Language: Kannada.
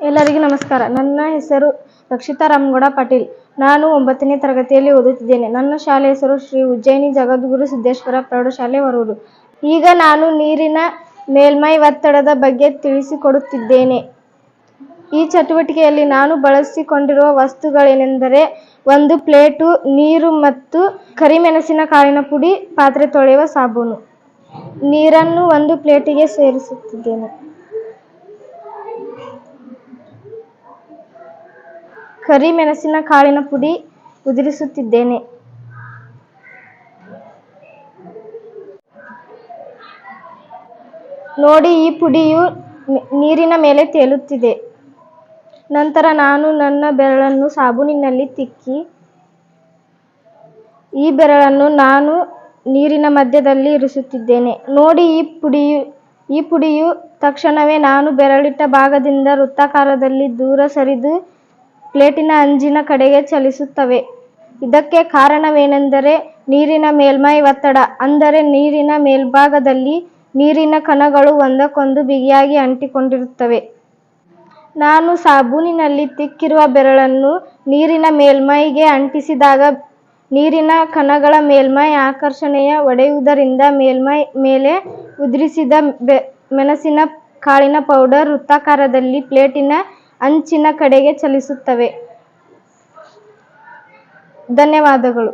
ಎಲ್ಲರಿಗೂ ನಮಸ್ಕಾರ. ನನ್ನ ಹೆಸರು ರಕ್ಷಿತಾ ರಾಮಗೌಡ ಪಾಟೀಲ್. ನಾನು ಒಂಬತ್ತನೇ ತರಗತಿಯಲ್ಲಿ ಓದುತ್ತಿದ್ದೇನೆ. ನನ್ನ ಶಾಲೆ ಹೆಸರು ಶ್ರೀ ಉಜ್ಜಯಿನಿ ಜಗದ್ಗುರು ಸಿದ್ದೇಶ್ವರ ಪ್ರೌಢಶಾಲೆ ಹೊರೂರು. ಈಗ ನಾನು ನೀರಿನ ಮೇಲ್ಮೈ ಒತ್ತಡದ ಬಗ್ಗೆ ತಿಳಿಸಿಕೊಡುತ್ತಿದ್ದೇನೆ. ಈ ಚಟುವಟಿಕೆಯಲ್ಲಿ ನಾನು ಬಳಸಿಕೊಂಡಿರುವ ವಸ್ತುಗಳೇನೆಂದರೆ ಒಂದು ಪ್ಲೇಟು ನೀರು ಮತ್ತು ಕರಿಮೆಣಸಿನ ಕಾಳಿನ ಪುಡಿ, ಪಾತ್ರೆ ತೊಳೆಯುವ ಸಾಬೂನು. ನೀರನ್ನು ಒಂದು ಪ್ಲೇಟಿಗೆ ಸೇರಿಸುತ್ತಿದ್ದೇನೆ. ಕರಿಮೆಣಸಿನ ಕಾಳಿನ ಪುಡಿ ಉದುರಿಸುತ್ತಿದ್ದೇನೆ. ನೋಡಿ, ಈ ಪುಡಿಯು ನೀರಿನ ಮೇಲೆ ತೇಲುತ್ತಿದೆ. ನಂತರ ನಾನು ನನ್ನ ಬೆರಳನ್ನು ಸಾಬೂನಿನಲ್ಲಿ ತಿಕ್ಕಿ, ಈ ಬೆರಳನ್ನು ನಾನು ನೀರಿನ ಮಧ್ಯದಲ್ಲಿ ಇರಿಸುತ್ತಿದ್ದೇನೆ. ನೋಡಿ, ಈ ಪುಡಿಯು ಈ ಪುಡಿಯು ತಕ್ಷಣವೇ ನಾನು ಬೆರಳಿಟ್ಟ ಭಾಗದಿಂದ ವೃತ್ತಾಕಾರದಲ್ಲಿ ದೂರ ಸರಿದು ಪ್ಲೇಟಿನ ಅಂಜಿನ ಕಡೆಗೆ ಚಲಿಸುತ್ತವೆ. ಇದಕ್ಕೆ ಕಾರಣವೇನೆಂದರೆ ನೀರಿನ ಮೇಲ್ಮೈ ಒತ್ತಡ. ಅಂದರೆ ನೀರಿನ ಮೇಲ್ಭಾಗದಲ್ಲಿ ನೀರಿನ ಕಣಗಳು ಒಂದಕ್ಕೊಂದು ಬಿಗಿಯಾಗಿ ಅಂಟಿಕೊಂಡಿರುತ್ತವೆ. ನಾನು ಸಾಬೂನಿನಲ್ಲಿ ತಿಕ್ಕಿರುವ ಬೆರಳನ್ನು ನೀರಿನ ಮೇಲ್ಮೈಗೆ ಅಂಟಿಸಿದಾಗ ನೀರಿನ ಕಣಗಳ ಮೇಲ್ಮೈ ಆಕರ್ಷಣೆಯ ಒಡೆಯುವುದರಿಂದ ಮೇಲ್ಮೈ ಮೇಲೆ ಉದುರಿಸಿದ ಮೆಣಸಿನ ಕಾಳಿನ ಪೌಡರ್ ವೃತ್ತಾಕಾರದಲ್ಲಿ ಪ್ಲೇಟಿನ ಅಂಚಿನ ಕಡೆಗೆ ಚಲಿಸುತ್ತವೆ. ಧನ್ಯವಾದಗಳು.